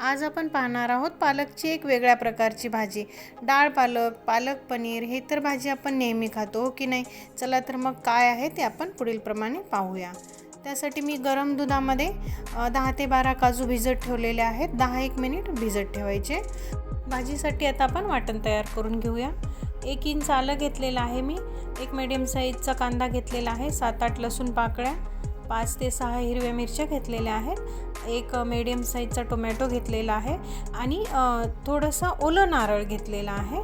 आज आपण पाहणार आहोत पालकची एक वेगळ्या प्रकारची भाजी. डाळ पालक पालक पनीर हे तर भाजी आपण नेहमी खातो हो की नाही? चला तर मग काय आहे ते आपण पुढीलप्रमाणे पाहूया. त्यासाठी मी गरम दुधामध्ये दहा ते बारा काजू भिजत ठेवलेले आहेत. दहा एक मिनिट भिजत ठेवायचे. भाजीसाठी आता आपण वाटण तयार करून घेऊया. एक इंच आलं घेतलेलं आहे मी. एक मिडियम साईजचा कांदा घेतलेला आहे. सात आठ लसूण पाकळ्या. पाच ते सहा हिरव्या मिरच्या घेतलेल्या आहेत. एक मीडियम साईजचा टोमॅटो घेतलेला आहे आणि थोडंसं ओलं नारळ घेतलेलं आहे.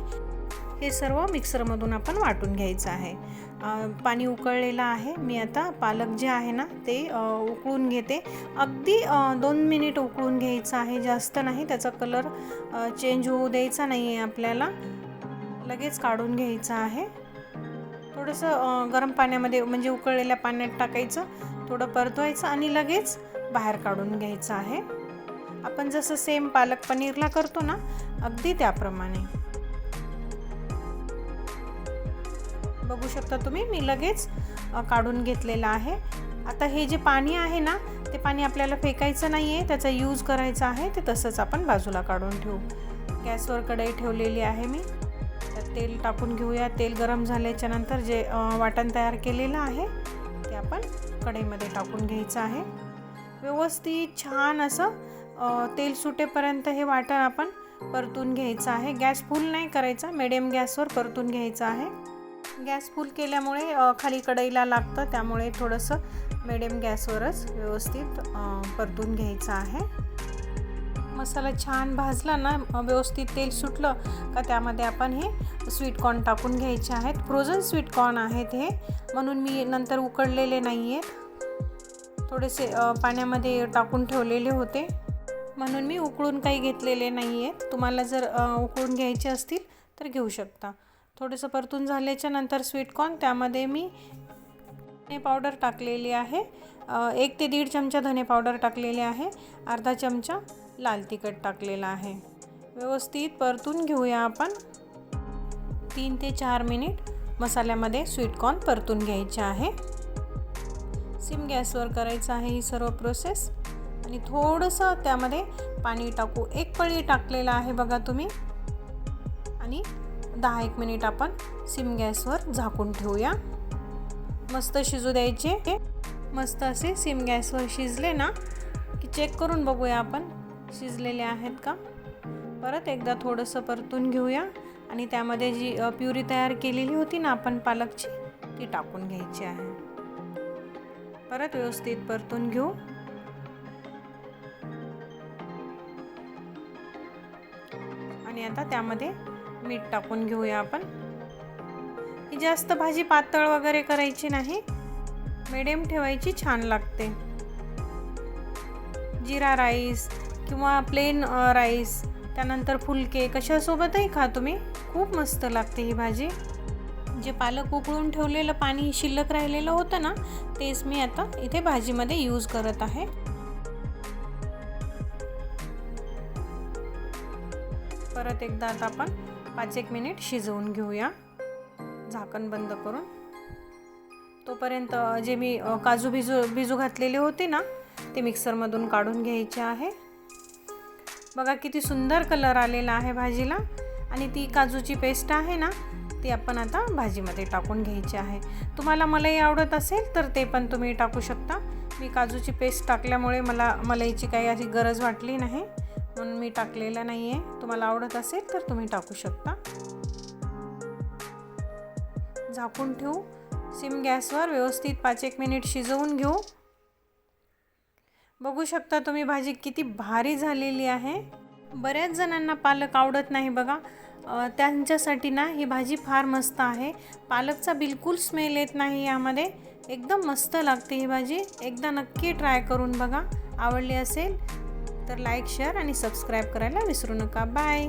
हे सर्व मिक्सरमधून आपण वाटून घ्यायचं आहे. पाणी उकळलेलं आहे. मी आता पालक जे आहे ना ते उकळून घेते. अगदी दोन मिनिट उकळून घ्यायचं आहे. जास्त नाही त्याचा कलर चेंज होऊ द्यायचा नाही आहे आपल्याला. लगेच काढून घ्यायचं आहे. थोडंसं गरम पाण्यामध्ये म्हणजे उकळलेल्या पाण्यात टाकायचं. थोडं परतवायचं आणि लगेच बाहेर काढून घ्यायचं आहे. आपण जसं सेम पालक पनीरला करतो ना अगदी त्याप्रमाणे. बघू शकता तुम्ही मी लगेच काढून घेतलेलं आहे. आता हे जे पाणी आहे ना ते पाणी आपल्याला फेकायचं नाही आहे त्याचा यूज करायचा आहे ते तसंच आपण बाजूला काढून ठेवू. गॅसवर कढई ठेवलेली आहे मी. तर तेल टाकून घेऊया. तेल गरम झाल्याच्यानंतर जे वाटण तयार केलेलं आहे ते आपण कढईमध्ये टाकून घ्यायचं आहे. व्यवस्थित छान असं तेल सुटेपर्यंत हे वाटण आपण परतून घ्यायचं आहे. गॅस फुल नाही करायचा मिडियम गॅसवर परतून घ्यायचं आहे. गॅस फुल केल्यामुळे खाली कढईला लागतं त्यामुळे थोडंसं मिडियम गॅसवरच व्यवस्थित परतून घ्यायचं आहे. मसाला छान भाजला ना व्यवस्थित तेल सुटलं का त्यामध्ये आपण हे स्वीट कॉर्न टाकून घ्यायचे आहेत. फ्रोझन स्वीट कॉर्न आहेत हे. म्हणून मी नंतर उकडलेले नाही आहेत थोडेसे पाण्यामध्ये टाकून ठेवलेले होते. म्हणून मी उकळून काही घेतलेले नाही आहेत तुम्हाला जर उकळून घ्यायचे असतील तर घेऊ शकता. थोडंसं परतून झाल्याच्यानंतर स्वीट कॉर्न त्यामध्ये मी धने पावडर टाकलेली आहे. एक ते दीड चमचा धने पावडर टाकलेले आहे. अर्धा चमचा लाल तिखट टाकलेलं आहे. व्यवस्थित परतून घेऊया आपण. तीन ते चार मिनिट मसाल्यामध्ये स्वीटकॉर्न परतून घ्यायचे आहे. सिम गॅसवर करायचं आहे ही सर्व प्रोसेस आणि थोडंसं त्यामध्ये पाणी टाकू. एक पळी टाकलेलं आहे बघा तुम्ही. आणि दहा एक मिनिट आपण सिम गॅसवर झाकून ठेवूया. मस्त शिजू द्यायचे. मस्त असे सिम गॅसवर शिजले ना की चेक करून बघूया आपण. शिजलेले आहेत का? परत एकदा थोडंसं परतून घेऊया. आणि त्यामध्ये जी प्युरी तयार केलेली होती ना आपण पालकची ती टाकून घ्यायची आहे. परत व्यवस्थित परतून घेऊ. आणि आता त्यामध्ये मीठ टाकून घेऊया आपण. ही जास्त भाजी पातळ वगैरे करायची नाही. मिडियम ठेवायची छान लागते. जिरा राईस किंवा प्लेन राईस त्यानंतर फुलके कशासोबतही खा तुम्ही. खूप मस्त लागते ही भाजी. जे पालक उकळून ठेवलेलं पाणी शिल्लक राहिलेलं होतं ना तेच मी आता इथे भाजीमध्ये यूज करत आहे. परत एकदा आता आपण पाच एक मिनिट शिजवून घेऊया. झाकण बंद करून. तोपर्यंत जे मी काजू भिजू भिजू घातलेले होते ना ते मिक्सरमधून काढून घ्यायचे आहे. बघा किती सुंदर कलर आलेला आहे भाजीला. आणि ती काजूची पेस्ट आहे ना ती आपण आता भाजीमध्ये टाकून घ्यायची आहे. तुम्हाला मलई आवडत असेल तर ते पण तुम्ही टाकू शकता. मी काजूची पेस्ट टाकल्यामुळे मला मलईची काही अशी गरज वाटली नाही. म्हणून मी टाकलेलं नाही आहे तुम्हाला आवडत असेल तर तुम्ही टाकू शकता. झाकून ठेवू. सिम गॅसवर व्यवस्थित पाच एक मिनिट शिजवून घेऊ. बघू शकता तुम्ही भाजी किती भारी झालेली आहे. बऱ्याच जणांना पालक आवडत नाही बघा. त्यांच्यासाठी ना ही भाजी फार मस्त आहे. पालकचा बिलकुल स्मेल येत नाही यामध्ये. एकदम मस्त लागते ही भाजी. एकदा नक्की ट्राय करून बघा. आवडली असेल तर लाईक शेअर आणि सबस्क्राईब करायला विसरू नका. बाय